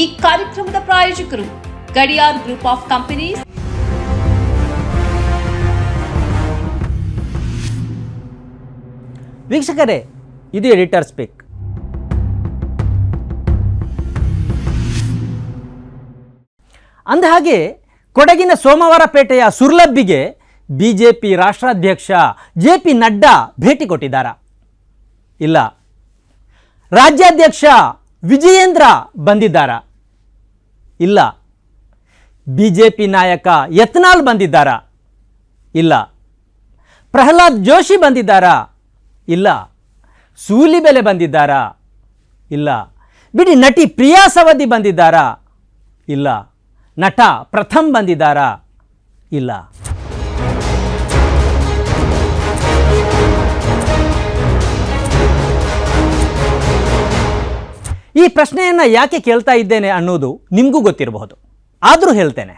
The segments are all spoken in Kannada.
ಈ ಕಾರ್ಯಕ್ರಮದ ಪ್ರಾಯೋಜಕರು ಗಡಿಯಾರ್ ಗ್ರೂಪ್ ಆಫ್ ಕಂಪನೀಸ್. ವೀಕ್ಷಕರೇ, ಇದು ಎಡಿಟರ್ ಸ್ಪೀಕ್. ಅಂದಹಾಗೆ, ಕೊಡಗಿನ ಸೋಮವಾರಪೇಟೆಯ ಸುರ್ಲಬ್ಬಿಗೆ ಬಿಜೆಪಿ ರಾಷ್ಟ್ರಾಧ್ಯಕ್ಷ ಜೆ ಪಿ ನಡ್ಡಾ ಭೇಟಿ ಕೊಟ್ಟಿದ್ದಾರಾ? ಇಲ್ಲ. ರಾಜ್ಯಾಧ್ಯಕ್ಷ ವಿಜಯೇಂದ್ರ ಬಂದಿದ್ದಾರಾ? ಇಲ್ಲ. ಬಿ ಜೆ ಪಿ ನಾಯಕ ಯತ್ನಾಲ್ ಬಂದಿದ್ದಾರಾ? ಇಲ್ಲ. ಪ್ರಹ್ಲಾದ್ ಜೋಶಿ ಬಂದಿದ್ದಾರಾ? ಇಲ್ಲ. ಸೂಲಿಬೆಲೆ ಬಂದಿದ್ದಾರಾ? ಇಲ್ಲ. ಬಿಡಿ ನಟಿ ಪ್ರಿಯಾ ಸವದಿ ಬಂದಿದ್ದಾರಾ? ಇಲ್ಲ. ನಟ ಪ್ರಥಮ್ ಬಂದಿದ್ದಾರಾ? ಇಲ್ಲ. ಈ ಪ್ರಶ್ನೆಯನ್ನು ಯಾಕೆ ಕೇಳ್ತಾ ಇದ್ದೇನೆ ಅನ್ನೋದು ನಿಮಗೂ ಗೊತ್ತಿರಬಹುದು. ಆದರೂ ಹೇಳ್ತೇನೆ.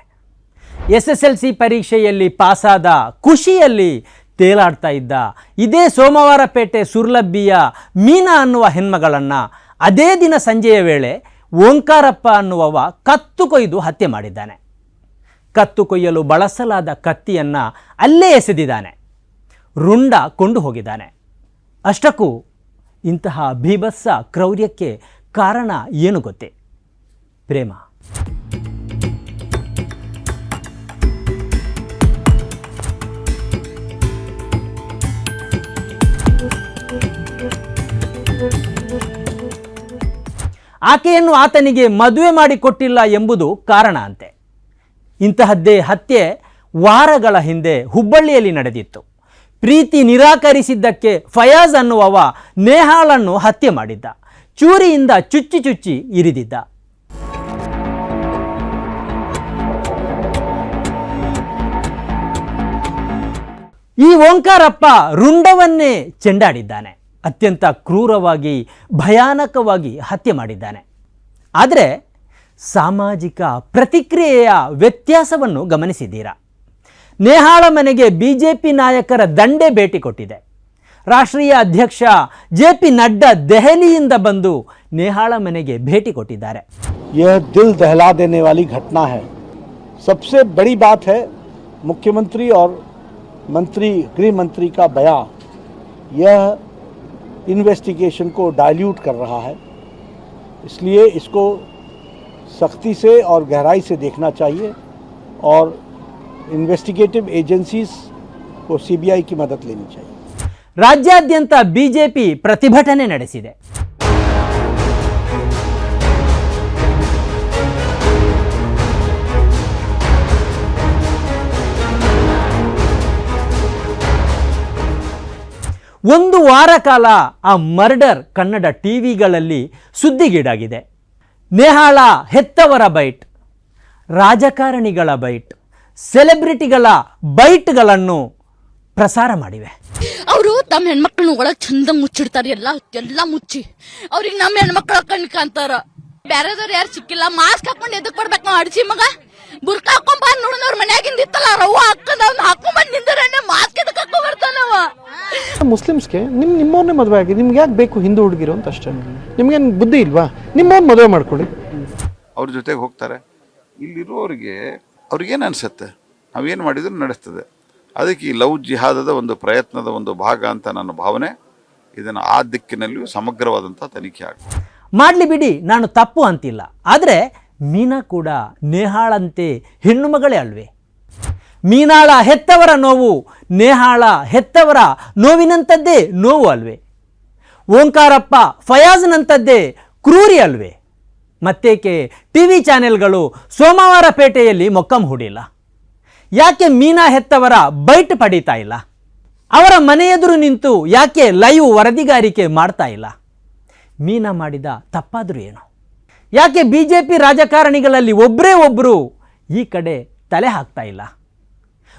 ಎಸ್ ಎಸ್ ಎಲ್ ಸಿ ಪರೀಕ್ಷೆಯಲ್ಲಿ ಪಾಸಾದ, ಖುಷಿಯಲ್ಲಿ ತೇಲಾಡ್ತಾ ಇದ್ದ, ಇದೇ ಸೋಮವಾರಪೇಟೆ ಸುರ್ಲಬ್ಬಿಯ ಮೀನಾ ಅನ್ನುವ ಹೆಣ್ಮಗಳನ್ನು ಅದೇ ದಿನ ಸಂಜೆಯ ವೇಳೆ ಓಂಕಾರಪ್ಪ ಅನ್ನುವವ ಕತ್ತು ಕೊಯ್ದು ಹತ್ಯೆ ಮಾಡಿದ್ದಾನೆ. ಕತ್ತು ಕೊಯ್ಯಲು ಬಳಸಲಾದ ಕತ್ತಿಯನ್ನು ಅಲ್ಲೇ ಎಸೆದಿದ್ದಾನೆ. ರುಂಡ ಕೊಂಡು ಹೋಗಿದ್ದಾನೆ ಅಷ್ಟಕ್ಕೂ ಇಂತಹ ಭೀಭತ್ಸ ಕ್ರೌರ್ಯಕ್ಕೆ ಕಾರಣ ಏನು ಗೊತ್ತೇ? ಪ್ರೇಮ. ಆಕೆಯನ್ನು ಆತನಿಗೆ ಮದುವೆ ಮಾಡಿಕೊಟ್ಟಿಲ್ಲ ಎಂಬುದು ಕಾರಣ ಅಂತೆ. ಇಂತಹದ್ದೇ ಹತ್ಯೆ ವಾರಗಳ ಹಿಂದೆ ಹುಬ್ಬಳ್ಳಿಯಲ್ಲಿ ನಡೆದಿತ್ತು. ಪ್ರೀತಿ ನಿರಾಕರಿಸಿದ್ದಕ್ಕೆ ಫಯಾಜ್ ಅನ್ನುವವ ನೇಹಾಳನ್ನು ಹತ್ಯೆ ಮಾಡಿದ್ದ. ಚೂರಿಯಿಂದ ಚುಚ್ಚಿ ಚುಚ್ಚಿ ಇರಿದಿದ್ದ. ಈ ಓಂಕಾರಪ್ಪ ರುಂಡವನ್ನೇ ಚೆಂಡಾಡಿದ್ದಾನೆ. ಅತ್ಯಂತ ಕ್ರೂರವಾಗಿ, ಭಯಾನಕವಾಗಿ ಹತ್ಯೆ ಮಾಡಿದ್ದಾನೆ. ಆದರೆ ಸಾಮಾಜಿಕ ಪ್ರತಿಕ್ರಿಯೆಯ ವ್ಯತ್ಯಾಸವನ್ನು ಗಮನಿಸಿದ್ದೀರಾ? ನೇಹಾಳ ಮನೆಗೆ ಬಿ ಜೆ ಪಿ ನಾಯಕರ ದಂಡೆ ಭೇಟಿ ಕೊಟ್ಟಿದೆ. ರಾಷ್ಟ್ರೀಯ ಅಧ್ಯಕ್ಷ ಜೆ ಪಿ ನಡ್ಡಾ ದೆಹಲಿಯಿಂದ ಬಂದು ನೇಹಾಳ ಮನೆಗೆ ಭೇಟಿ ಕೊಟ್ಟಿದ್ದಾರೆ यह दिल दहला देने वाली घटना है सबसे बड़ी बात है मुख्यमंत्री और मंत्री गृह मंत्री का बयान यह इन्वेस्टिगेशन को डाइल्यूट कर रहा है इसलिए इसको सख्ती से और गहराई से देखना चाहिए और इन्वेस्टिगेटिव एजेंसीज को सीबीआई की मदद लेनी चाहिए ರಾಜ್ಯಾದ್ಯಂತ ಬಿಜೆಪಿ ಪ್ರತಿಭಟನೆ ನಡೆಸಿದೆ. ಒಂದು ವಾರ ಕಾಲ ಆ ಮರ್ಡರ್ ಕನ್ನಡ ಟಿವಿಗಳಲ್ಲಿ ಸುದ್ದಿಗೀಡಾಗಿದೆ. ನೇಹಾಳ ಹೆತ್ತವರ ಬೈಟ್, ರಾಜಕಾರಣಿಗಳ ಬೈಟ್, ಸೆಲೆಬ್ರಿಟಿಗಳ ಬೈಟ್ಗಳನ್ನು ಪ್ರಸಾರ ಮಾಡಿವೆ. ಅವರು ತಮ್ಮ ಹೆಣ್ಮಕ್ಳನ್ನ ಒಳಗ್ ಚಂದ ಮುಚ್ಚಿಡ್ತಾರೆ ಎಲ್ಲ ಎಲ್ಲಾ ಮುಚ್ಚಿ. ಅವ್ರಿಗೆ ನಮ್ಮ ಹೆಣ್ಮಕ್ಳ ಕಣ್ ಕಾಣ್ತಾರ. ಬ್ಯಾರೆದವ್ರು ಯಾರು ಸಿಕ್ಕಿಲ್ಲ ಮಾಸ್ಕ್ ಹಾಕೊಂಡು ಎದಕ್ ಬರ್ಬೇಕು ನಾವು ಅಡ್ಸಿ ಮಗ? ಬುರ್ಕ ಹಾಕೊಂಡ್ ಬಂದ್ ನೋಡೋಣ ಅವ್ರ ಮನ್ಯಾಗಿಂದ ಇತ್ತಲ್ಲ ರವ್ವ ಹಾಕದ ಅವ್ನ ಹಾಕೊಂಡ್ ಬಂದ್ ನಿಂದ್ರೆ ಮಾಸ್ಕ್ ಎದಕ್ ಹಾಕೊಂಡ್ ಬರ್ತಾನವ ಮುಸ್ಲಿಮ್ಸ್ಗೆ ನಿಮ್ ನಿಮ್ಮವ್ರನ್ನೇ ಮದುವೆ ಆಗಿ ನಿಮ್ಗೆ ಯಾಕೆ ಬೇಕು ಹಿಂದೂ ಹುಡುಗಿರು ಅಂತ ಅಷ್ಟೇ ನಿಮ್ಗೇನು ಬುದ್ಧಿ ಇಲ್ವಾ? ನಿಮ್ಮವ್ನ ಮದುವೆ ಮಾಡ್ಕೊಳ್ಳಿ. ಅವ್ರ ಜೊತೆಗೆ ಹೋಗ್ತಾರೆ. ಇಲ್ಲಿರೋರಿಗೆ ಅವ್ರಿಗೇನು ಅನಿಸುತ್ತೆ? ನಾವೇನು ಮಾಡಿದ್ರು ನಡೆಸ್ತದೆ. ಅದಕ್ಕೆ ಈ ಲವ್ ಜಿಹಾದದ ಒಂದು ಪ್ರಯತ್ನದ ಒಂದು ಭಾಗ ಅಂತ ನನ್ನ ಭಾವನೆ. ಇದನ್ನು ಆ ದಿಕ್ಕಿನಲ್ಲಿಯೂ ಸಮಗ್ರವಾದಂಥ ತನಿಖೆ ಆಗ್ತದೆ ಮಾಡಲಿ ಬಿಡಿ, ನಾನು ತಪ್ಪು ಅಂತಿಲ್ಲ. ಆದರೆ ಮೀನಾ ಕೂಡ ನೇಹಾಳಂತೆ ಹೆಣ್ಣು ಮಗಳೇ ಅಲ್ವೇ? ಮೀನಾಳ ಹೆತ್ತವರ ನೋವು, ನೇಹಾಳ ಹೆತ್ತವರ ನೋವಿನಂಥದ್ದೇ ನೋವು ಅಲ್ವೇ? ಓಂಕಾರಪ್ಪ ಫಯಾಜ್ನಂಥದ್ದೇ ಕ್ರೂರಿ ಅಲ್ವೇ? ಮತ್ತೇಕೆ ಟಿ ವಿ ಚಾನೆಲ್ಗಳು ಸೋಮವಾರ ಪೇಟೆಯಲ್ಲಿ ಮೊಕ್ಕಂ ಹೂಡಿಲ್ಲ? ಯಾಕೆ ಮೀನಾ ಹೆತ್ತವರ ಬೈಟ್ ಪಡೀತಾ ಇಲ್ಲ? ಅವರ ಮನೆಯೆದುರು ನಿಂತು ಯಾಕೆ ಲೈವ್ ವರದಿಗಾರಿಕೆ ಮಾಡ್ತಾ ಇಲ್ಲ? ಮೀನಾ ಮಾಡಿದ ತಪ್ಪಾದರೂ ಏನು? ಯಾಕೆ ಬಿ ಜೆ ಪಿ ರಾಜಕಾರಣಿಗಳಲ್ಲಿ ಒಬ್ಬರೇ ಒಬ್ಬರು ಈ ಕಡೆ ತಲೆ ಹಾಕ್ತಾ ಇಲ್ಲ?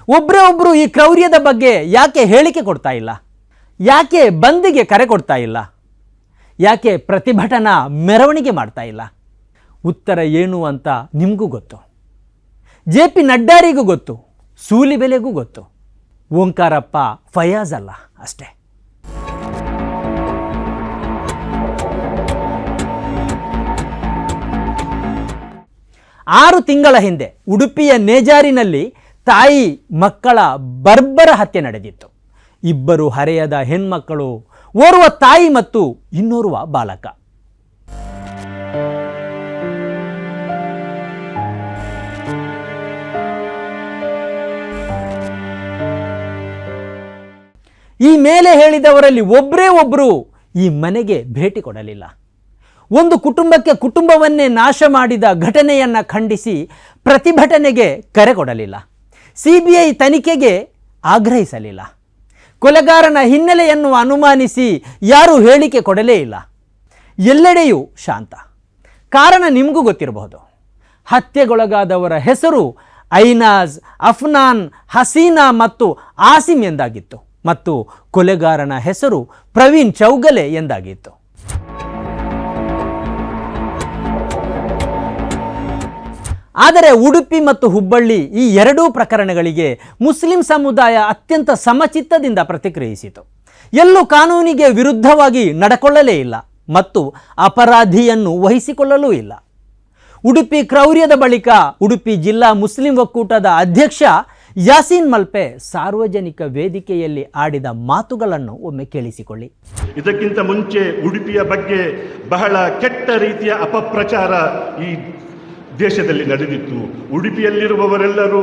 ಒಬ್ಬರೇ ಒಬ್ಬರು ಈ ಕ್ರೌರ್ಯದ ಬಗ್ಗೆ ಯಾಕೆ ಹೇಳಿಕೆ ಕೊಡ್ತಾ ಇಲ್ಲ? ಯಾಕೆ ಬಂದಿಗೆ ಕರೆ ಕೊಡ್ತಾ ಇಲ್ಲ? ಯಾಕೆ ಪ್ರತಿಭಟನಾ ಮೆರವಣಿಗೆ ಮಾಡ್ತಾ ಇಲ್ಲ? ಉತ್ತರ ಏನು ಅಂತ ನಿಮಗೂ ಗೊತ್ತು. ಜೆ ಪಿ ನಡ್ಡಾರಿಗೂ ಗೊತ್ತು. ಸೂಲಿಬೆಲೆಗೂ ಗೊತ್ತು. ಓಂಕಾರಪ್ಪ ಫಯಾಜ್ ಅಲ್ಲ ಅಷ್ಟೇ. ಆರು ತಿಂಗಳ ಹಿಂದೆ ಉಡುಪಿಯ ನೇಜಾರಿನಲ್ಲಿ ತಾಯಿ ಮಕ್ಕಳ ಬರ್ಬರ ಹತ್ಯೆ ನಡೆದಿತ್ತು. ಇಬ್ಬರು ಹರೆಯದ ಹೆಣ್ಮಕ್ಕಳು ಓರ್ವ ತಾಯಿ ಮತ್ತು ಇನ್ನೋರ್ವ ಬಾಲಕ. ಈ ಮೇಲೆ ಹೇಳಿದವರಲ್ಲಿ ಒಬ್ಬರೇ ಒಬ್ಬರು ಈ ಮನೆಗೆ ಭೇಟಿ ಕೊಡಲಿಲ್ಲ. ಒಂದು ಕುಟುಂಬಕ್ಕೆ ಕುಟುಂಬವನ್ನೇ ನಾಶ ಮಾಡಿದ ಘಟನೆಯನ್ನು ಖಂಡಿಸಿ ಪ್ರತಿಭಟನೆಗೆ ಕರೆ ಕೊಡಲಿಲ್ಲ. ಸಿ ಬಿ ಐ ತನಿಖೆಗೆ ಆಗ್ರಹಿಸಲಿಲ್ಲ. ಕೊಲೆಗಾರನ ಹಿನ್ನೆಲೆಯನ್ನು ಅನುಮಾನಿಸಿ ಯಾರೂ ಹೇಳಿಕೆ ಕೊಡಲೇ ಇಲ್ಲ. ಎಲ್ಲೆಡೆಯೂ ಶಾಂತ. ಕಾರಣ ನಿಮಗೂ ಗೊತ್ತಿರಬಹುದು. ಹತ್ಯೆಗೊಳಗಾದವರ ಹೆಸರು ಐನಾಜ್, ಅಫ್ನಾನ್, ಹಸೀನಾ ಮತ್ತು ಆಸಿಮ್ ಎಂದಾಗಿತ್ತು. ಮತ್ತು ಕೊಲೆಗಾರನ ಹೆಸರು ಪ್ರವೀಣ್ ಚೌಗಲೆ ಎಂದಾಗಿತ್ತು. ಆದರೆ ಉಡುಪಿ ಮತ್ತು ಹುಬ್ಬಳ್ಳಿ ಈ ಎರಡೂ ಪ್ರಕರಣಗಳಿಗೆ ಮುಸ್ಲಿಂ ಸಮುದಾಯ ಅತ್ಯಂತ ಸಮಚಿತ್ತದಿಂದ ಪ್ರತಿಕ್ರಿಯಿಸಿತು. ಎಲ್ಲೂ ಕಾನೂನಿಗೆ ವಿರುದ್ಧವಾಗಿ ನಡೆಕೊಳ್ಳಲೇ ಇಲ್ಲ ಮತ್ತು ಅಪರಾಧಿಯನ್ನು ವಹಿಸಿಕೊಳ್ಳಲೂ ಇಲ್ಲ. ಉಡುಪಿ ಕ್ರೌರ್ಯದ ಬಳಿಕ ಉಡುಪಿ ಜಿಲ್ಲಾ ಮುಸ್ಲಿಂ ಒಕ್ಕೂಟದ ಅಧ್ಯಕ್ಷ ಯಾಸೀನ್ ಮಲ್ಪೆ ಸಾರ್ವಜನಿಕ ವೇದಿಕೆಯಲ್ಲಿ ಆಡಿದ ಮಾತುಗಳನ್ನು ಒಮ್ಮೆ ಕೇಳಿಸಿಕೊಳ್ಳಿ. ಇದಕ್ಕಿಂತ ಮುಂಚೆ ಉಡುಪಿಯ ಬಗ್ಗೆ ಬಹಳ ಕೆಟ್ಟ ರೀತಿಯ ಅಪಪ್ರಚಾರ ಈ ದೇಶದಲ್ಲಿ ನಡೆದಿತ್ತು. ಉಡುಪಿಯಲ್ಲಿರುವವರೆಲ್ಲರೂ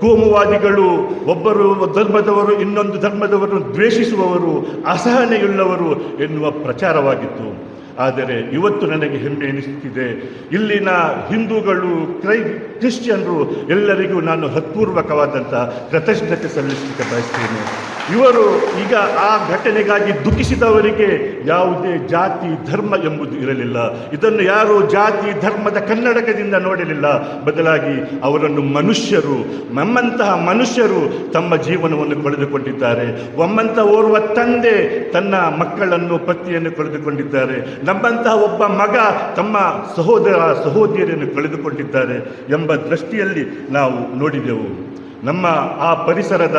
ಕೋಮುವಾದಿಗಳು, ಒಬ್ಬರು ಧರ್ಮದವರು, ಇನ್ನೊಂದು ಧರ್ಮದವರು ದ್ವೇಷಿಸುವವರು, ಅಸಹನೆಯುಳ್ಳವರು ಎನ್ನುವ ಪ್ರಚಾರವಾಗಿತ್ತು. ಆದರೆ ಇವತ್ತು ನನಗೆ ಹೆಮ್ಮೆ ಎನಿಸುತ್ತಿದೆ. ಇಲ್ಲಿನ ಹಿಂದೂಗಳು, ಕ್ರೈ, ಕ್ರಿಶ್ಚಿಯನ್ರು ಎಲ್ಲರಿಗೂ ನಾನು ಹತ್ಪೂರ್ವಕವಾದಂಥ ಕೃತಜ್ಞತೆ ಸಲ್ಲಿಸಲಿಕ್ಕೆ ಬಯಸ್ತೇನೆ. ಇವರು ಈಗ ಆ ಘಟನೆಗಾಗಿ ದುಃಖಿಸಿದವರಿಗೆ ಯಾವುದೇ ಜಾತಿ, ಧರ್ಮ ಎಂಬುದು ಇರಲಿಲ್ಲ. ಇದನ್ನು ಯಾರು ಜಾತಿ, ಧರ್ಮದ ಕನ್ನಡಕದಿಂದ ನೋಡಲಿಲ್ಲ. ಬದಲಾಗಿ ಅವರನ್ನು ಮನುಷ್ಯರು, ನಮ್ಮಂತಹ ಮನುಷ್ಯರು ತಮ್ಮ ಜೀವನವನ್ನು ಕಳೆದುಕೊಂಡಿದ್ದಾರೆ. ಒಮ್ಮಂತ ಓರ್ವ ತಂದೆ ತನ್ನ ಮಕ್ಕಳನ್ನು ಪತಿಯನ್ನು ಕಳೆದುಕೊಂಡಿದ್ದಾರೆ. ನಮ್ಮಂತಹ ಒಬ್ಬ ಮಗ ತಮ್ಮ ಸಹೋದರ, ಸಹೋದರಿಯನ್ನು ಕಳೆದುಕೊಂಡಿದ್ದಾರೆ ಎಂಬ ದೃಷ್ಟಿಯಲ್ಲಿ ನಾವು ನೋಡಿದೆವು. ನಮ್ಮ ಆ ಪರಿಸರದ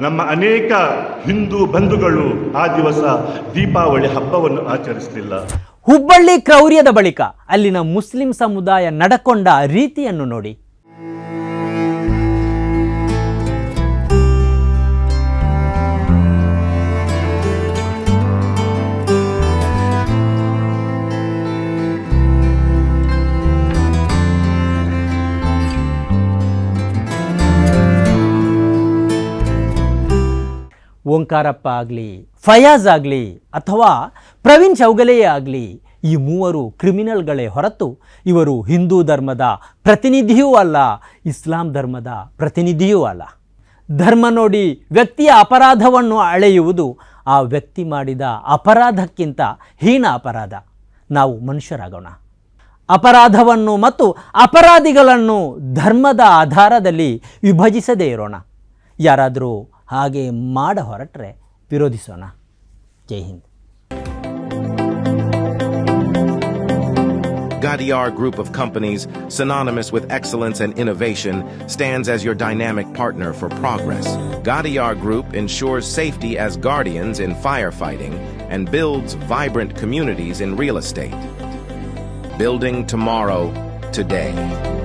ನಮ್ಮ ಅನೇಕ ಹಿಂದೂ ಬಂಧುಗಳು ಆ ದಿವಸ ದೀಪಾವಳಿ ಹಬ್ಬವನ್ನು ಆಚರಿಸಲಿಲ್ಲ. ಹುಬ್ಬಳ್ಳಿ ಕ್ರೌರ್ಯದ ಬಳಿಕ ಅಲ್ಲಿನ ಮುಸ್ಲಿಂ ಸಮುದಾಯ ನಡಕೊಂಡ ರೀತಿಯನ್ನು ನೋಡಿ. ಓಂಕಾರಪ್ಪ ಆಗಲಿ, ಫಯಾಜ್ ಆಗಲಿ, ಅಥವಾ ಪ್ರವೀಣ್ ಚೌಗಲೆಯೇ ಆಗಲಿ, ಈ ಮೂವರು ಕ್ರಿಮಿನಲ್ಗಳೇ ಹೊರತು ಇವರು ಹಿಂದೂ ಧರ್ಮದ ಪ್ರತಿನಿಧಿಯೂ ಅಲ್ಲ, ಇಸ್ಲಾಂ ಧರ್ಮದ ಪ್ರತಿನಿಧಿಯೂ ಅಲ್ಲ. ಧರ್ಮ ನೋಡಿ ವ್ಯಕ್ತಿಯ ಅಪರಾಧವನ್ನು ಅಳೆಯುವುದು ಆ ವ್ಯಕ್ತಿ ಮಾಡಿದ ಅಪರಾಧಕ್ಕಿಂತ ಹೀನ ಅಪರಾಧ. ನಾವು ಮನುಷ್ಯರಾಗೋಣ. ಅಪರಾಧವನ್ನು ಮತ್ತು ಅಪರಾಧಿಗಳನ್ನು ಧರ್ಮದ ಆಧಾರದಲ್ಲಿ ವಿಭಜಿಸದೇ ಇರೋಣ. ಯಾರಾದರೂ ಹಾಗೆ ಮಾಡ ಹೊರಟ್ರೆ ವಿರೋಧಿಸೋಣ ಜೈ Hind Gadiar Group of Companies, synonymous with excellence and innovation, stands as your dynamic partner for progress. Gadiar Group ensures safety as guardians in firefighting and builds vibrant communities in real estate. Building tomorrow, today.